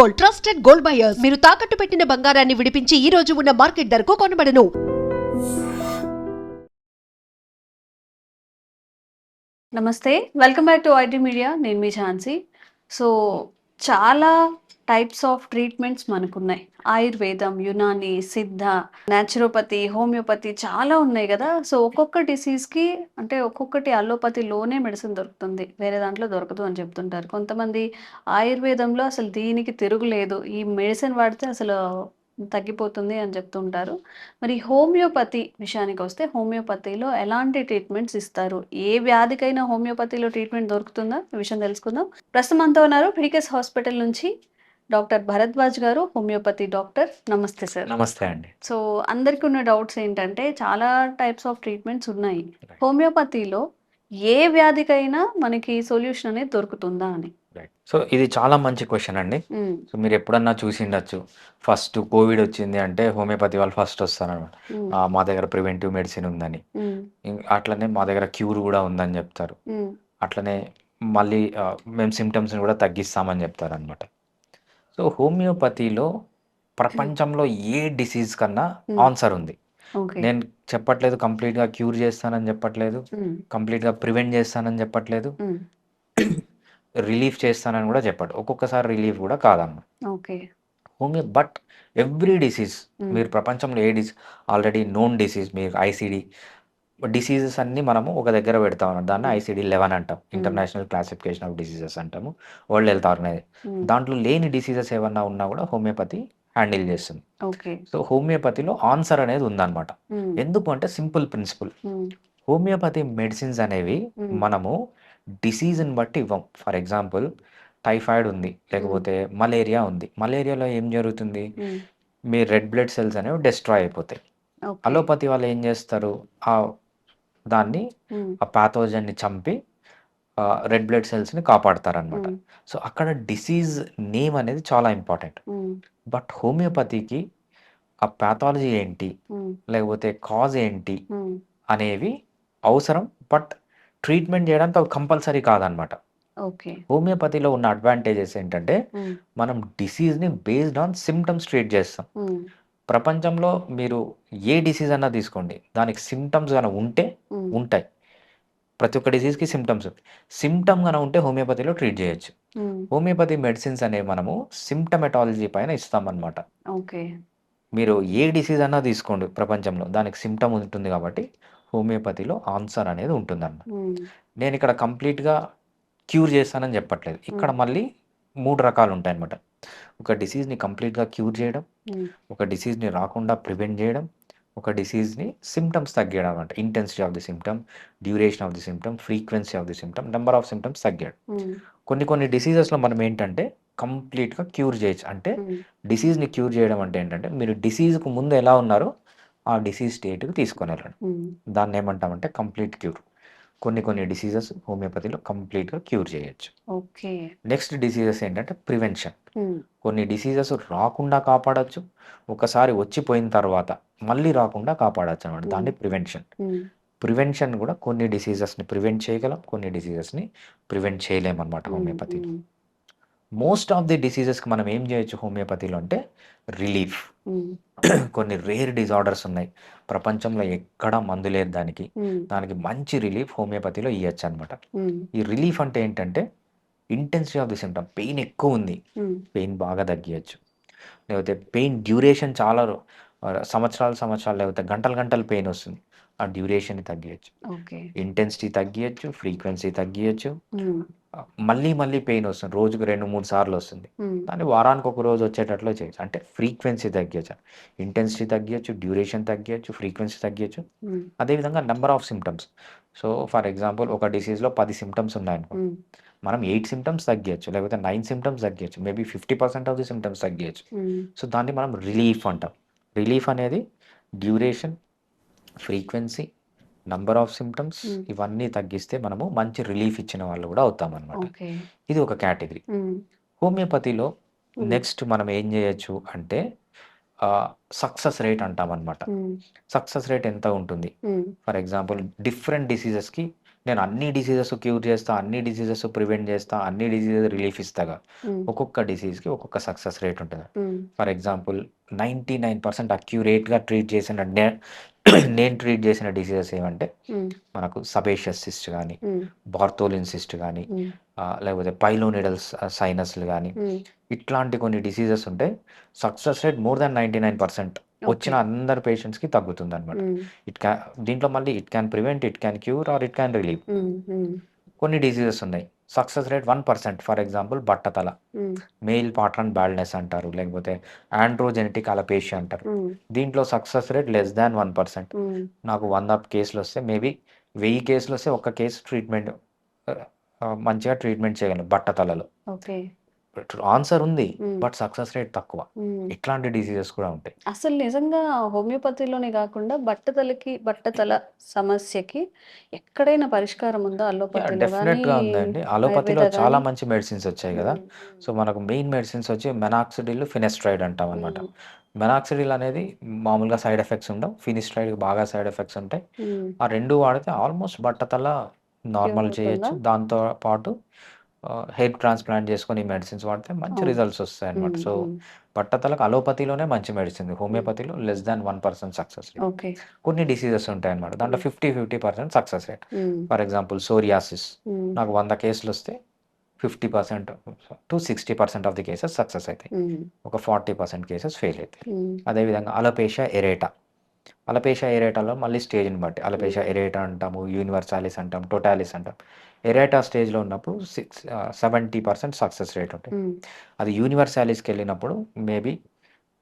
Gold trusted gold buyers. మీరు తాకట్టు పెట్టిన బంగారాన్ని విడిపించి ఈ రోజు ఉన్న మార్కెట్ ధరకు కొనబడను. నమస్తే. Welcome back to IT media. నేను మీ ఝాన్సీ. సో చాలా టైప్స్ ఆఫ్ ట్రీట్మెంట్స్ మనకున్నాయి. ఆయుర్వేదం యునాని సిద్ధ న్యాచురోపతి హోమియోపతి చాలా ఉన్నాయి కదా. సో ఒక్కొక్క డిసీజ్కి అంటే ఒక్కొక్కటి అలోపతిలోనే మెడిసిన్ దొరుకుతుంది. వేరే దాంట్లో దొరకదు అని చెప్తుంటారు. కొంతమంది ఆయుర్వేదంలో అసలు దీనికి తిరుగులేదు. ఈ మెడిసిన్ వాడితే అసలు తగ్గిపోతుంది అని చెప్తుంటారు. మరి హోమియోపతి విషయానికి వస్తే హోమియోపతిలో ఎలాంటి ట్రీట్మెంట్స్ ఇస్తారు? ఏ వ్యాధికైనా హోమియోపతిలో ట్రీట్మెంట్ దొరుకుతుందా? ఈ విషయం తెలుసుకుందాం. ప్రస్తుతం అంతా ఉన్నారు పిడికెస్ హాస్పిటల్ నుంచి డాక్టర్ భరద్వాజ్ గారు హోమియోపతి డాక్టర్. నమస్తే సార్. నమస్తే అండి. సో అందరికీ ఉన్న డౌట్స్ ఏంటంటే చాలా టైప్స్ ఆఫ్ ట్రీట్మెంట్స్ ఉన్నాయి. హోమియోపతిలో ఏ వ్యాధికైనా మనకి సొల్యూషన్ అనేది దొరుకుతుందా అని. సో ఇది చాలా మంచి క్వశ్చన్ అండి. సో మీరు ఎప్పుడన్నా చూసి ఉండొచ్చు. ఫస్ట్ కోవిడ్ వచ్చింది అంటే హోమియోపతి వాళ్ళు ఫస్ట్ వస్తారనమాట ఉమ్, మా దగ్గర ప్రివెంటివ్ మెడిసిన్ ఉందని. ఇం- అట్లనే మా దగ్గర క్యూర్ కూడా ఉందని చెప్తారు. అట్లనే మళ్ళీ మేము సిమ్టమ్స్ని కూడా తగ్గిస్తామని చెప్తారు అనమాట సో హోమియోపతిలో ప్రపంచంలో ఏ డిసీజ్ కన్నా Hmm. ఆన్సర్ ఉంది. నేను చెప్పట్లేదు కంప్లీట్గా క్యూర్ చేస్తానని చెప్పట్లేదు. కంప్లీట్గా ప్రివెంట్ చేస్తానని చెప్పట్లేదు. రిలీఫ్ చేస్తానని కూడా చెప్పట్లేదు ఒక్కొక్కసారి రిలీఫ్ కూడా కాదన్నమాట okay. Homeo but every disease. మీరు ప్రపంచంలో ఏ డిసీజ్ ఆల్రెడీ నోన్ డిసీజ్ మీరు ఐసిడి డిసీజెస్ అన్ని మనము ఒక దగ్గర పెడతాం అన్నమాట. దాన్ని. ఐసిడి లెవెన్ అంటాం. ఇంటర్నేషనల్ క్లాసిఫికేషన్ ఆఫ్ డిసీజెస్ అంటాము. వరల్డ్ హెల్త్ ఆర్గనైజేషన్ దాంట్లో లేని డిసీజెస్ ఏమన్నా ఉన్నా కూడా హోమియోపతి హ్యాండిల్ చేస్తుంది. ఓకే. సో హోమియోపతిలో ఆన్సర్ అనేది ఉందన్నమాట. ఎందుకు అంటే సింపుల్ ప్రిన్సిపల్. హోమియోపతి మెడిసిన్స్ అనేవి. మనము డిసీజ్ని బట్టి ఇవ్వం. ఫర్ ఎగ్జాంపుల్ టైఫాయిడ్ ఉంది లేకపోతే మలేరియా ఉంది. మలేరియాలో ఏం జరుగుతుంది? మీ రెడ్ బ్లడ్ సెల్స్ అనేవి డిస్ట్రాయ్ అయిపోతాయి. అలోపతి వాళ్ళు ఏం చేస్తారు? ఆ దాన్ని ఆ ప్యాథోజన్ని చంపి రెడ్ బ్లడ్ సెల్స్ని కాపాడతారనమాట సో అక్కడ డిసీజ్ నేమ్ అనేది చాలా ఇంపార్టెంట్. బట్ హోమియోపతికి ఆ ప్యాథాలజీ ఏంటి? లేకపోతే కాజ్ ఏంటి? అనేవి అవసరం. బట్ ట్రీట్మెంట్ చేయడానికి అవి కంపల్సరీ కాదనమాట. ఓకే. హోమియోపతిలో ఉన్న అడ్వాంటేజెస్ ఏంటంటే మనం డిసీజ్ని బేస్డ్ ఆన్ సిమ్టమ్స్ ట్రీట్ చేస్తాం. ప్రపంచంలో మీరు ఏ డిసీజ్ అన్నా తీసుకోండి. దానికి సిమ్టమ్స్ కనుక ఉంటే ఉంటాయి. ప్రతి ఒక్క డిసీజ్కి సిమ్టమ్స్ ఉంటాయి. సిమ్టమ్ కనుక ఉంటే హోమియోపతిలో ట్రీట్ చేయొచ్చు. హోమియోపతి మెడిసిన్స్ అనేవి మనము సిమ్టమెటాలజీ పైన ఇస్తామన్నమాట ఓకే. మీరు ఏ డిసీజ్ అన్నా తీసుకోండి ప్రపంచంలో. దానికి సిమ్టమ్ ఉంటుంది కాబట్టి హోమియోపతిలో ఆన్సర్ అనేది ఉంటుందన్నమాట. ఉమ్, నేను ఇక్కడ కంప్లీట్గా క్యూర్ చేస్తానని చెప్పట్లేదు. ఇక్కడ మళ్ళీ మూడు రకాలు ఉంటాయి అన్నమాట ఒక డిసీజ్ని కంప్లీట్గా క్యూర్ చేయడం ఒక డిసీజ్ని రాకుండా ప్రివెంట్ చేయడం ఒక డిసీజ్ని సిమ్టమ్స్ తగ్గించడం అంటే intensity of the symptom duration of the symptom frequency of the symptom number of symptoms తగ్గాడు కొన్ని కొన్ని డిసీజెస్లో మనం ఏంటంటే కంప్లీట్గా క్యూర్ చేయొచ్చు. అంటే డిసీజ్ని క్యూర్ చేయడం అంటే ఏంటంటే మీరు డిసీజ్కు ముందు ఎలా ఉన్నారో ఆ డిసీజ్ స్టేట్కి తీసుకొని వెళ్ళడం. దాన్ని ఏమంటామంటే కంప్లీట్ క్యూర్ కొన్ని కొన్ని డిసీజెస్ హోమియోపతిలో కంప్లీట్గా క్యూర్ చేయొచ్చు. ఓకే. నెక్స్ట్ డిసీజెస్ ఏంటంటే ప్రివెన్షన్ కొన్ని డిసీజెస్ రాకుండా కాపాడొచ్చు ఒకసారి వచ్చిపోయిన తర్వాత మళ్ళీ రాకుండా కాపాడచ్చు అనమాట దాన్ని ప్రివెన్షన్ ప్రివెన్షన్ కూడా కొన్ని డిసీజెస్ని ప్రివెంట్ చేయగలం కొన్ని డిసీజెస్ని ప్రివెంట్ చేయలేమన్నమాట హోమియోపతిలో ఉమ్, మోస్ట్ ఆఫ్ ది డిసీజెస్కి మనం ఏం చేయొచ్చు హోమియోపతిలో అంటే రిలీఫ్. ఉమ్, కొన్ని రేర్ డిజార్డర్స్ ఉన్నాయి. ప్రపంచంలో ఎక్కడా మందు లేదు దానికి. ఉమ్, దానికి మంచి రిలీఫ్ హోమియోపతిలో ఇవ్వచ్చు అనమాట ఉమ్, ఈ రిలీఫ్ అంటే ఏంటంటే intensity of the symptom pain ఎక్కువ ఉంది. పెయిన్ బాగా తగ్గియచ్చు. లేకపోతే పెయిన్ డ్యూరేషన్ చాలా సంవత్సరాలు సంవత్సరాలు లేకపోతే గంటలు గంటలు పెయిన్ వస్తుంది. ఆ డ్యూరేషన్ని తగ్గియచ్చు. ఓకే. ఇంటెన్సిటీ తగ్గియచ్చు ఫ్రీక్వెన్సీ తగ్గియచ్చు. మళ్ళీ మళ్ళీ పెయిన్ వస్తుంది. రోజుకు రెండు మూడు సార్లు వస్తుంది. దాన్ని వారానికి ఒక రోజు వచ్చేటట్లు చేయొచ్చు. అంటే ఫ్రీక్వెన్సీ తగ్గించచ్చు ఇంటెన్సిటీ తగ్గించచ్చు డ్యూరేషన్ తగ్గించచ్చు ఫ్రీక్వెన్సీ తగ్గించచ్చు అదేవిధంగా number of symptoms so for example ఒక డిసీజ్లో పది సిమ్టమ్స్ ఉన్నాయనుకో మనం ఎయిట్ సిమ్టమ్స్ తగ్గించచ్చు లేకపోతే nine symptoms తగ్గించచ్చు maybe fifty percent of the symptoms తగ్గించచ్చు so దాన్ని మనం రిలీఫ్ అంటాం. రిలీఫ్ అనేది duration frequency number of symptoms Hmm. ఇవన్నీ తగ్గిస్తే మనము మంచి రిలీఫ్ ఇచ్చిన వాళ్ళు కూడా అవుతాం అనమాట ఇది ఒక కేటగిరీ. ఉమ్, హోమియోపతిలో Hmm. నెక్స్ట్ మనం ఏం చేయొచ్చు అంటే సక్సెస్ రేట్ అంటాం అనమాట సక్సెస్ రేట్ ఎంత ఉంటుంది? ఫర్ ఎగ్జాంపుల్ డిఫరెంట్ డిసీజెస్కి నేను అన్ని డిసీజెస్ క్యూర్ చేస్తా అన్ని డిసీజెస్ ప్రివెంట్ చేస్తా అన్ని డిసీజెస్ రిలీఫ్ ఇస్తాగా. ఒక్కొక్క డిసీజ్కి ఒక్కొక్క సక్సెస్ రేట్ ఉంటుంది. For example ninety nine percent అక్యురేట్గా treat చేసిన నేను ట్రీట్ చేసిన డిసీజెస్ ఏమంటే ఉమ్, మనకు సబేషియస్ సిస్ట్ కానీ బార్తోలిన్ సిస్ట్ కానీ లేకపోతే పైలోనిడల్స్ సైనస్లు కానీ ఇట్లాంటి కొన్ని డిసీజెస్ ఉంటాయి success rate more than ninety nine percent వచ్చిన అందరు పేషెంట్స్కి తగ్గుతుంది అనమాట ఇట్ క్యాన్ దీంట్లో మళ్ళీ it can prevent it can cure or it can relieve కొన్ని డిసీజెస్ ఉన్నాయి. Success rate one percent for example బట్టతల. మెయిల్ పాటర్న్ బ్యాల్నెస్ అంటారు లేకపోతే ఆండ్రోజెనెటిక్ అలపేషియా అంటారు. దీంట్లో success rate less than one percent నాకు వంద కేసులు వస్తే మేబీ వెయ్యి కేసులు వస్తే ఒక్క కేసు ట్రీట్మెంట్ మంచిగా ట్రీట్మెంట్ చేయగలను బట్టతలలో. ఆన్సర్ ఉంది బట్ సక్సెస్ రేట్ తక్కువ. ఉమ్. ఇట్లాంటి డిసీజెస్ కూడా ఉంటాయి. అసలు నిజంగా హోమియోపతిలోనే కాకుండా బట్టతలకి బట్టతల సమస్యకి ఎక్కడైనా పరిష్కారం ఉందా? అల్లోపతిలో డెఫినెట్గా ఉందండి. అలోపతిలో చాలా? మంచి మెడిసిన్స్ వచ్చాయి కదా. సో మనకు మెయిన్ మెడిసిన్స్ వచ్చి మెనాక్సిడిల్ ఫినెస్ట్రైడ్ అంటాం అనమాట మెనాక్సిడిల్ అనేది మామూలుగా సైడ్ ఎఫెక్ట్స్ ఉండవు. ఫినిస్ట్రైడ్ బాగా సైడ్ ఎఫెక్ట్స్ ఉంటాయి. ఆ రెండు వాడితే ఆల్మోస్ట్ బట్టతల నార్మల్? చేయొచ్చు. దాంతో పాటు హెయిర్ ట్రాన్స్ప్లాంట్ చేసుకొని మెడిసిన్స్ వాడితే మంచి. రిజల్ట్స్ వస్తాయి అనమాట సో బట్టతలకు అలోపతిలోనే మంచి మెడిసిన్ హోమియోపతిలో less than one percent success rate. కొన్ని డిసీజెస్ ఉంటాయి అనమాట దాంట్లో. Fifty fifty percent success rate. For example psoriasis. నాకు వంద కేసులు వస్తే fifty percent to sixty percent of the cases success అవుతాయి ఒక ఫార్టీ పర్సెంట్ కేసెస్ ఫెయిల్ అవుతాయి అదేవిధంగా అలపేషా ఎరేటా అలపేషా ఎరేటాలో మళ్ళీ స్టేజ్ని బట్టి అలపేషా ఎరేటా అంటాము యూనివర్సాలిస్ అంటాం టోటాలిస్ అంటాం. ఎరేటా స్టేజ్లో ఉన్నప్పుడు six seventy percent success rate ఉంటుంది. అది యూనివర్సాలిస్కి వెళ్ళినప్పుడు maybe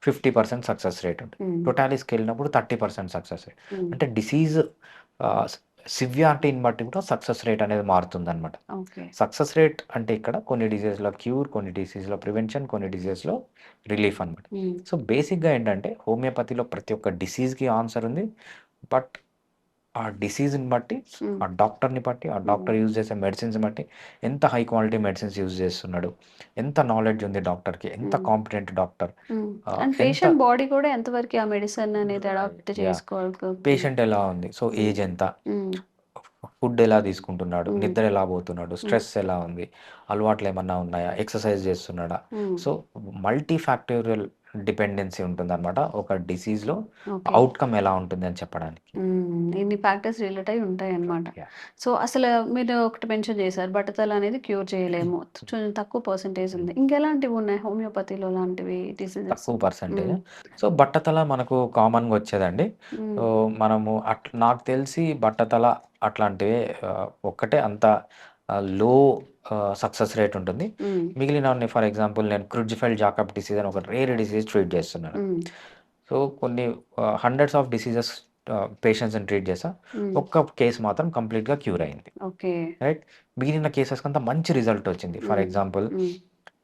fifty percent success rate ఉంటుంది. టోటాలిస్కి వెళ్ళినప్పుడు థర్టీ పర్సెంట్ సక్సెస్ రేట్. అంటే డిసీజ్ సివియారిటీని బట్టి కూడా సక్సెస్ రేట్ అనేది మారుతుంది అనమాట సక్సెస్ రేట్ అంటే ఇక్కడ కొన్ని డిసీజ్లో క్యూర్ కొన్ని డిసీజ్లో ప్రివెన్షన్ కొన్ని డిసీజ్లో రిలీఫ్ అనమాట సో బేసిక్గా ఏంటంటే హోమియోపతిలో ప్రతి ఒక్క డిసీజ్కి ఆన్సర్ ఉంది. బట్ ఆ డిసీజ్ని బట్టి ఆ డాక్టర్ని బట్టి ఆ డాక్టర్ యూజ్ చేసే మెడిసిన్స్ బట్టి ఎంత హై క్వాలిటీ మెడిసిన్స్ యూజ్ చేస్తున్నాడు ఎంత నాలెడ్జ్ ఉంది డాక్టర్కి ఎంత. కాంపిటెంట్ డాక్టర్ పేషెంట్ బాడీ కూడా ఎంతవరకు ఆ మెడిసిన్ అనేది అడాప్ట్. చేసుకోవాలి పేషెంట్ ఎలా ఉంది? సో ఏజ్ ఎంత? ఫుడ్ ఎలా తీసుకుంటున్నాడు. నిద్ర ఎలా పోతున్నాడు? స్ట్రెస్ ఎలా ఉంది? అలవాట్లు ఏమన్నా ఉన్నాయా? ఎక్సర్సైజ్ చేస్తున్నాడా? సో మల్టీ ఫ్యాక్టోరియల్ డిపెండెన్సీ ఉంటుంది అనమాట ఒక డిసీజ్లో అవుట్కమ్ ఎలా ఉంటుంది అని చెప్పడానికి. ఇన్ని ఫ్యాక్టర్స్ రిలేట్ అయి ఉంటాయి Yeah. సో అసలు మీరు ఒకటి మెన్షన్ చేశారు బట్టతల అనేది క్యూర్ చేయలేము. కొంచెం తక్కువ పర్సంటేజ్ ఉంది. ఇంకెలాంటివి ఉన్నాయి? హోమియోపతిలో లాంటివి డిసీజెస్? తక్కువ పర్సంటేజ్. సో బట్టతల మనకు కామన్గా వచ్చేదండి. సో మనము నాకు తెలిసి బట్టతల అట్లాంటివి ఒక్కటే అంత లో సక్సెస్ రేట్ ఉంటుంది. మిగిలిన ఫర్ ఎగ్జాంపుల్ నేను క్రుడ్జిఫెల్ జాకబ్ డిసీజ్ అని ఒక రేర్ డిసీజ్ ట్రీట్ చేస్తున్నాను. సో కొన్ని హండ్రెడ్స్ ఆఫ్ డిసీజెస్ పేషెంట్స్ని ట్రీట్ చేసా ఒక్క కేసు మాత్రం కంప్లీట్గా క్యూర్ అయింది. రైట్ మిగిలిన కేసెస్ కంతా మంచి రిజల్ట్ వచ్చింది. ఫర్. ఎగ్జాంపుల్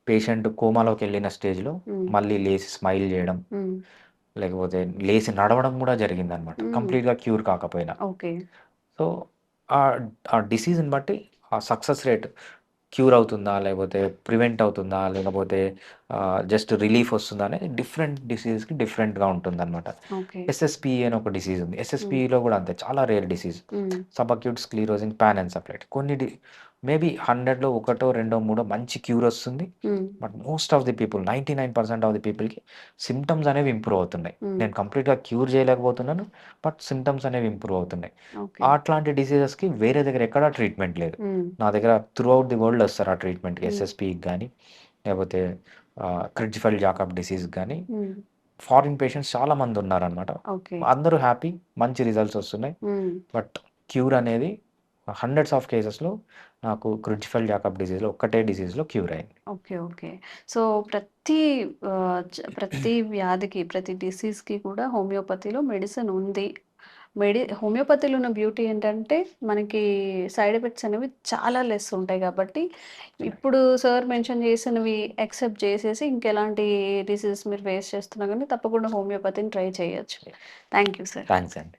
పేషెంట్ కోమాలోకి వెళ్ళిన స్టేజ్లో మళ్ళీ లేచి స్మైల్ చేయడం. లేకపోతే లేచి నడవడం కూడా జరిగింది అనమాట. కంప్లీట్గా క్యూర్ కాకపోయినా. సో ఆ ఆ డిసీజ్ని బట్టి ఆ సక్సెస్ రేట్ క్యూర్ అవుతుందా? లేకపోతే ప్రివెంట్ అవుతుందా? లేకపోతే జస్ట్ రిలీఫ్ వస్తుందా? అనేది డిఫరెంట్ డిసీజ్కి డిఫరెంట్గా ఉంటుంది అనమాట ఓకే ఎస్ఎస్పి అని ఒక డిసీజ్ ఉంది. ఎస్ఎస్పిలో కూడా అంతే. చాలా rare disease. Subacute sclerosing panencephalitis కొన్ని మేబీ హండ్రెడ్లో ఒకటో రెండో మూడో మంచి క్యూర్ వస్తుంది. But most of the people ninety nine percent of the పీపుల్కి సిమ్టమ్స్ అనేవి ఇంప్రూవ్ అవుతున్నాయి. నేను కంప్లీట్గా క్యూర్ చేయలేకపోతున్నాను బట్ సిమ్టమ్స్ అనేవి ఇంప్రూవ్ అవుతున్నాయి. అట్లాంటి డిసీజెస్కి వేరే దగ్గర ఎక్కడా ట్రీట్మెంట్ లేదు. నా దగ్గర త్రూ అవుట్ ది వరల్డ్ వస్తారు ఆ ట్రీట్మెంట్కి. ఎస్ఎస్పికి కానీ లేకపోతే క్రిడ్జిఫల్ జాకబ్ డిసీజ్ కానీ ఫారిన్ పేషెంట్స్ చాలా మంది ఉన్నారనమాట అందరూ హ్యాపీ మంచి రిజల్ట్స్ వస్తున్నాయి. బట్ క్యూర్ అనేది హండ్రెడ్స్ ఆఫ్ కేసెస్లో నాకు క్రిడ్జిఫల్ జాకబ్ డిసీజ్లో ఒక్కటే డిసీజ్లో క్యూర్ అయింది. Okay okay. సో ప్రతి ప్రతి వ్యాధికి ప్రతి డిసీజ్కి కూడా హోమియోపతిలో మెడిసిన్ ఉంది. మెడి హోమియోపతిలో ఉన్న బ్యూటీ ఏంటంటే మనకి సైడ్ ఎఫెక్ట్స్ అనేవి చాలా లెస్ ఉంటాయి కాబట్టి ఇప్పుడు సార్ మెన్షన్ చేసినవి యాక్సెప్ట్ చేసేసి ఇంకెలాంటి డిసీజెస్ మీరు ఫేస్ చేస్తున్నా కానీ తప్పకుండా హోమియోపతిని ట్రై చేయొచ్చు. Thank you sir. థ్యాంక్స్ అండి.